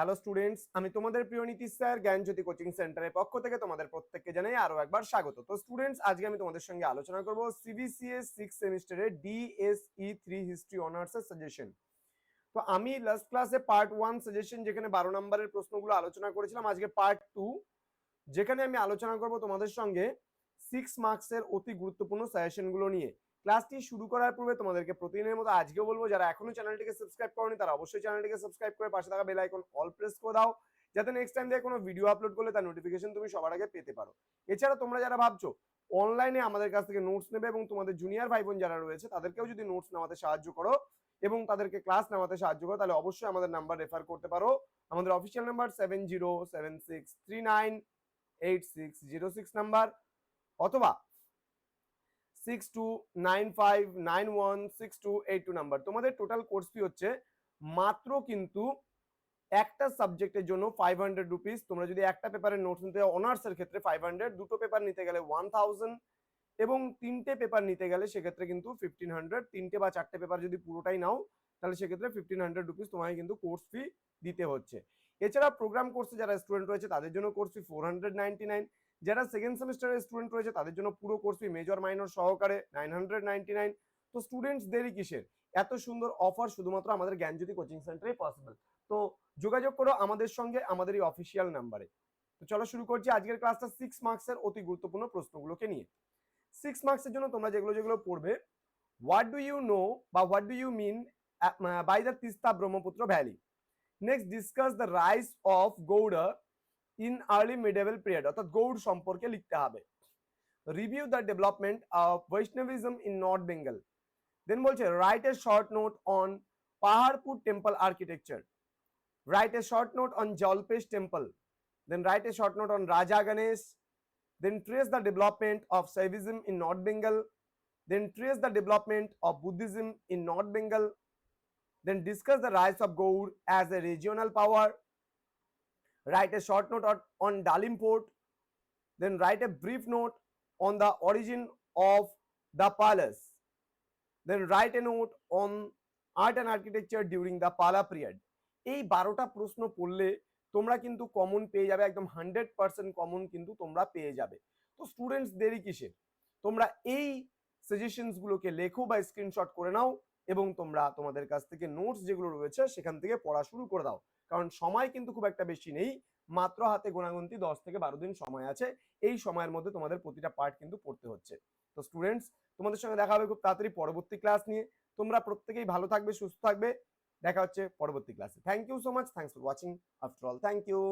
Hello students আমি তোমাদের প্রিয় নীতিশ স্যার, জ্ঞানজ্যোতি কোচিং সেন্টারের পক্ষ থেকে তোমাদের প্রত্যেককে জানাই আরও একবার স্বাগত। তো স্টুডেন্টস আজকে আমি তোমাদের সঙ্গে আলোচনা করব সিবিসিএস সিক্স সেমিস্টারের ডিএসই থ্রি হিস্ট্রি অনার্স এর সাজেশন তো আমি লাস্ট ক্লাসে পার্ট ওয়ান সাজেশন যেখানে বারো নম্বরের প্রশ্নগুলো আলোচনা করেছিলাম, আজকে পার্ট টু যেখানে আমি আলোচনা করব তোমাদের সঙ্গে সিক্স মার্কসের অতি গুরুত্বপূর্ণ সাজেশনগুলো নিয়ে। ক্লাসটি শুরু করার পূর্বে তোমাদেরকে প্রতিদিনের মতো আজকেও বলব, যারা এখনও চ্যানেলটিকে সাবস্ক্রাইব করনি তারা অবশ্যই চ্যানেলটিকে সাবস্ক্রাইব করে পাশে থাকা বেল আইকন অল প্রেস করে দাও, যাতে নেক্সট টাইম দিয়ে কোনো ভিডিও আপলোড করলে তার নোটিফিকেশন তুমি সবার আগে পেতে পারো। এছাড়া তোমরা যারা ভাবছ অনলাইনে আমাদের কাছ থেকে নোটস নেবে এবং তোমাদের জুনিয়র ভাই বোন যারা রয়েছে, তাদেরকেও যদি নোটস নেওয়াতে সাহায্য করো এবং তাদেরকে ক্লাস নেওয়াতে সাহায্য করো, তাহলে অবশ্যই আমাদের নাম্বার রেফার করতে পারো। আমাদের official number seven zero seven six three nine eight six zero six number অথবা six two nine five nine one six two eight two number তোমাদের টোটাল কোর্স ফি হচ্ছে মাত্র কিন্তু একটা সাবজেক্টের জন্য ফাইভ হান্ড্রেড রুপিস তোমরা যদি একটা পেপারের নোটস নিতে অনার্সের ক্ষেত্রে ফাইভ হান্ড্রেড দুটো পেপার নিতে গেলে ওয়ান থাউজেন্ড এবং তিনটে পেপার নিতে গেলে সেক্ষেত্রে কিন্তু ফিফটিন হান্ড্রেড তিনটে বা চারটে পেপার যদি পুরোটাই নাও, তাহলে সেক্ষেত্রে ফিফটিন হান্ড্রেড রুপিস তোমাকে কিন্তু কোর্স ফি দিতে হচ্ছে। এছাড়া প্রোগ্রাম কোর্সে যারা স্টুডেন্ট রয়েছে, তাদের জন্য course fee four hundred ninety nine যারা সেকেন্ড সেমিস্টারের স্টুডেন্ট রয়েছে, তাদের জন্য পুরো কোর্স ফি মেজর মাইনর সহকারে নাইন হান্ড্রেড নাইনটি নাইন তো স্টুডেন্টস দেরি কিসের? এত সুন্দর অফার শুধুমাত্র আমাদের জ্ঞানজ্যোতি কোচিং সেন্টারে পসিবল তো যোগাযোগ করো আমাদের সঙ্গে, আমাদের এই অফিসিয়াল নাম্বারে তো চলো শুরু করছি আজকের ক্লাসটা সিক্স মার্কসের অতি গুরুত্বপূর্ণ প্রশ্নগুলোকে নিয়ে। সিক্স মার্কসের জন্য তোমরা যেগুলো যেগুলো পড়বে হোয়াট ডু ইউ নো বা what do you mean by the Teesta Brahmaputra valley next discuss the rise of Gauda in early medieval period অর্থাৎ গৌড় সম্পর্কে লিখতে হবে review the development of Vaishnavism in North Bengal then বলছে write a short note on Paharpur temple architecture write a short note on Jalpesh temple, then write a short note on Raja Ganesh, then trace the development of Saivism in North Bengal, then trace the development of Buddhism in North Bengal, then discuss the rise of Gaur as a regional power, write a short note on, Dalim port, then write a brief note on the origin of the palace, then write a note on art and architecture during the Pala period. এই বারোটা প্রশ্ন পড়লে তোমরা কিন্তু common পেয়ে যাবে একদম hundred percent common কিন্তু তোমরা পেয়ে যাবে তো স্টুডেন্টস দেরি কিসের তোমরা এই সাজেশনস গুলোকে লেখো বা স্ক্রিনশট করে নাও এবং তোমরা তোমাদের কাছ থেকে নোটস যেগুলো রয়েছে সেখান থেকে পড়া শুরু করে দাও। কারণ সময় কিন্তু খুব একটা বেশি নেই। মাত্র হাতে গোনাগুন্তি দশ থেকে বারো দিন সময় আছে। এই সময়ের মধ্যে তোমাদের প্রতিটা পার্ট কিন্তু পড়তে হচ্ছে। তো স্টুডেন্টস তোমাদের সঙ্গে দেখা হবে খুব তাড়াতাড়ি পরবর্তী ক্লাস নিয়ে। তোমরা প্রত্যেকেই ভালো থাকবে, সুস্থ থাকবে। দেখা হচ্ছে পরবর্তী ক্লাসে thank you so much thanks for watching after all thank you